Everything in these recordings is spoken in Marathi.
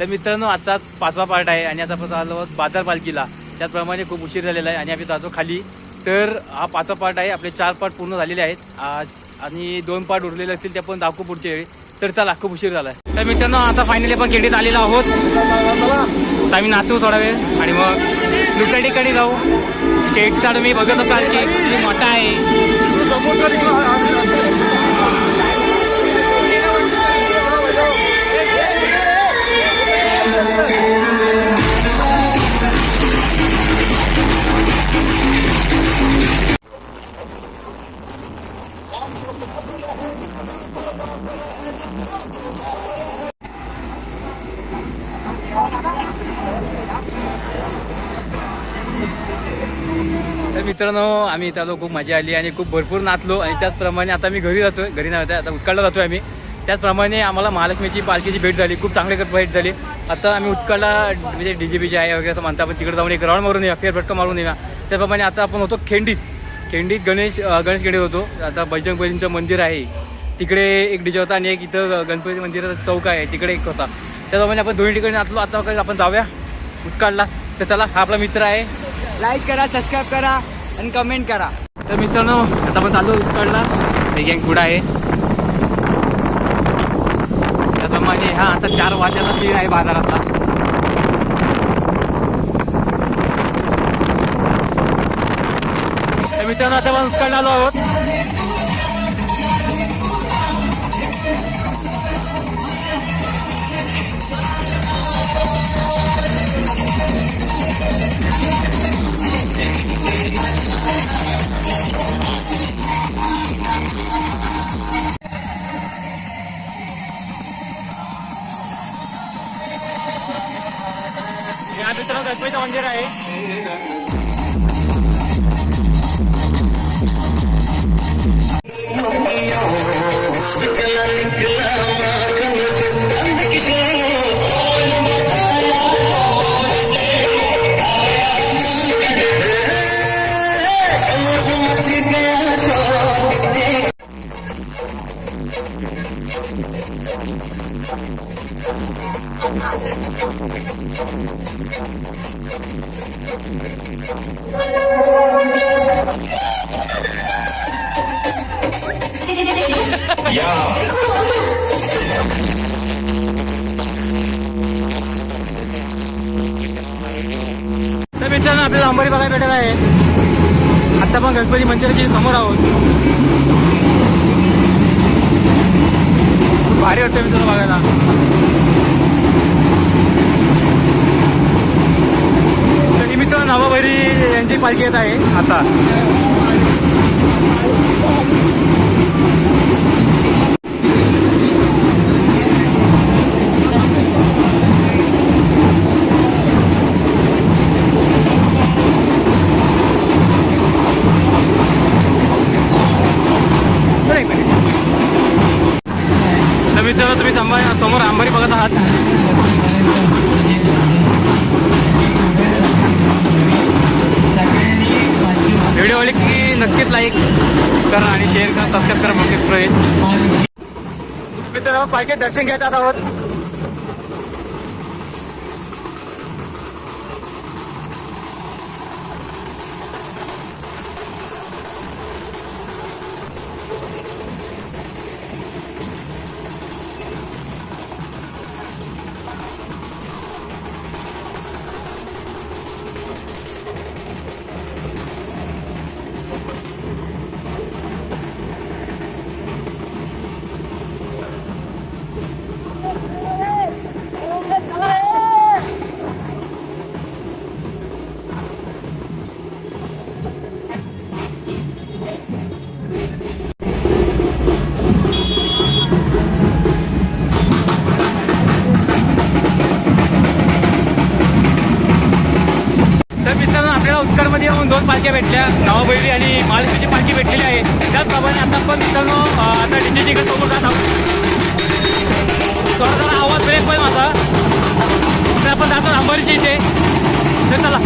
तर मित्रांनो आजचा पाचवा पार्ट आहे आणि आता आपण आलो बाजार पालखीला. त्याचप्रमाणे खूप उशीर झालेला आहे आणि आम्ही जातो खाली. तर हा पाचवा पार्ट आहे. आपले चार पार्ट पूर्ण झालेले आहेत. आणि दोन पार्ट उरलेले असतील ते पण दाखवू पुढच्या वेळी. तर चला खूप उशीर झाला आहे तर मित्रांनो आता फायनली आपण केडीत आलेलो आहोत. तर आम्ही नाचू थोडा वेळ आणि मग दुसऱ्या ठिकाणी जाऊ. स्टेटचा तुम्ही बघत असाल की मोठा आहे. मित्रांनो आम्ही इथं आलो खूप मजा आली आणि खूप भरपूर नाचलो. आणि त्याचप्रमाणे आता मी घरी जातोय घरी नाही आता उत्कळला जातोय आम्ही. त्याचप्रमाणे आम्हाला महालक्ष्मीची पालखीची भेट झाली खूप चांगली भेट झाली. आता आम्ही उत्कळला म्हणजे डीजे बीजे आहे वगैरे असं म्हणतो आपण तिकडे जाऊन एक राऊंड मारून येऊया फेरफटका मारून येऊया. त्याप्रमाणे आता आपण होतो खेंडीत. खेंडीत गणेश गणेश खेंडीत होतो. आता बजरंग मंदिर आहे. तिकडे एक डीजे होता आणि एक इथं गणपती मंदिराचा चौक आहे तिकडे एक होता. त्याप्रमाणे आपण दोन्ही ठिकाणी नाचलो आता आपण जाऊया उत्कळला तर चला हा आपला मित्र आहे. लाईक करा सबस्क्राईब करा. आणि कमेंट करा. तर मित्रांनो आता पण चालू उत्कळला एक गँग पुढं आहे. त्याप्रमाणे हा आता चार वाजायला सीन आहे बाजारातला. मित्रांनो आता पण उत्कळला आलो आहोत. मित्रांनो गणपतीचं मंदिर आहे तर मित्रांनो आपल्याला अंबारी बघायला भेटत आहे. आता पण गणपती मंदिराच्या समोर आहोत. भारी वाटतं मित्रांनो बघायला. तर नवाबरी यांची पालखी येत आहे. आता. तुम्ही समोर अंबारी बघत आहात. नक्कीच लाईक करा आणि शेअर करा सबस्क्राईब करा नक्कीच मित्र मित्रांनो दर्शन घेत आहोत. आपल्याला येऊन दोन पालख्या भेटल्या नवाबैरी आणि महालक्ष्मीची पालखी भेटलेली आहे. त्याचप्रमाणे आता पण मित्रांनो आता डीजे तिकडे समोर जात आहोत. थोडा जरा आवाज ब्रेक पण माझा. तर आपण जातो अंबारीच्या इथे. तर चला.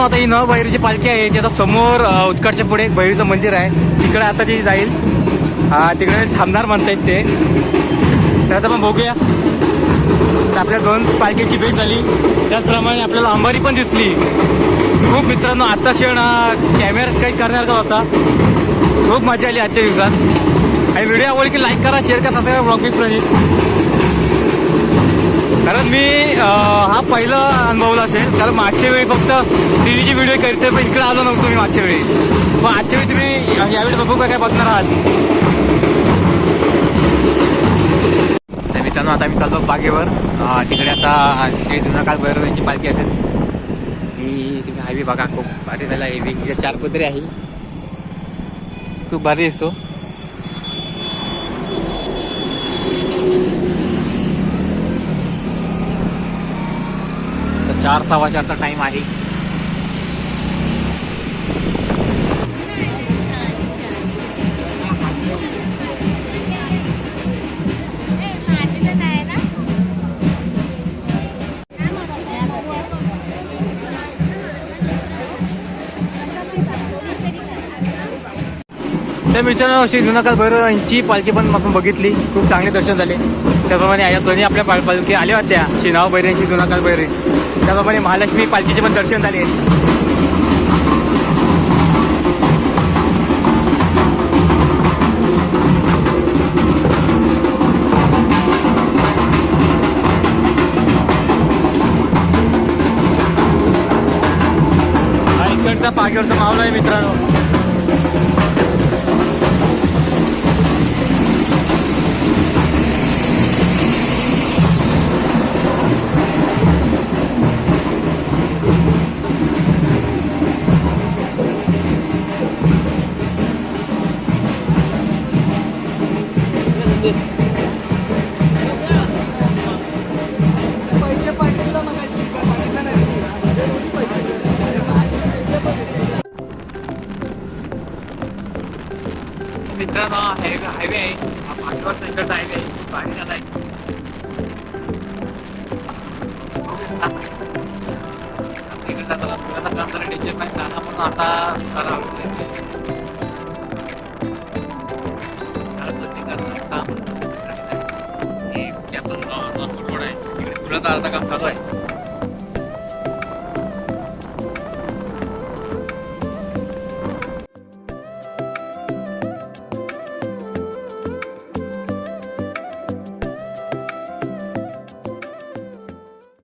आता ही न बहिरीची पालखी आहे. ती आता समोर उत्कटच्या पुढे एक बहिरीचं मंदिर आहे. तिकडे आता ती जाईल. तिकडे थांबणार म्हणतायत ते. तर आता पण बघूया. तर आपल्या दोन पालखीची भेट झाली. त्याचप्रमाणे आपल्याला अंबारी पण दिसली. खूप मित्रांनो आजचा क्षण हा कॅमेऱ्यात काही करणार का होता? खूप मजा आली आजच्या दिवसात. आणि व्हिडिओ आवडली की लाईक करा शेअर करा सबस्क्राईब ब्लॉगिंग प्रणित कारण मी हा पहिला अनुभवला असेल. कारण मागच्या वेळी फक्त टीव्हीची व्हिडिओ करते पण इकडे आलो नव्हतो मी मागच्या वेळी. पण आजच्या वेळी तुम्ही यावेळी बघू काय काय बघणार आहात? तर मित्रांनो आता मी चाललो बागेवर. तिकडे आता श्री जुना काळ भैरव पालखी असेल. ही तुम्ही हायवे बघा खूप भारी झाला हेवी चार पदरी आहे. खूप भारी असतो तर चार सव्वा चारचा टाइम आहे. तर मित्रांनो श्री जुनाकाल भैरव यांची पालखी पण आपण बघितली. खूप चांगले दर्शन झाले. त्याप्रमाणे या दोन्ही आपल्या पाल पालखी आल्या होत्या. श्री नाव भैरे श्री जुनाकाल भैरे त्याप्रमाणे महालक्ष्मी पालखीचे पण दर्शन झाले. हा इकडचा पागेवरचा मावला आहे मित्रांनो. मित्रांनो हायवे हायवे आहे. हा पाचवरचा इकडचा हायवे आहे. पाणी झाला आहे आता पुण्याला काम जरा डेंजर नाही जाणार पण आता जरा पुलाचं अर्धा काम चालू आहे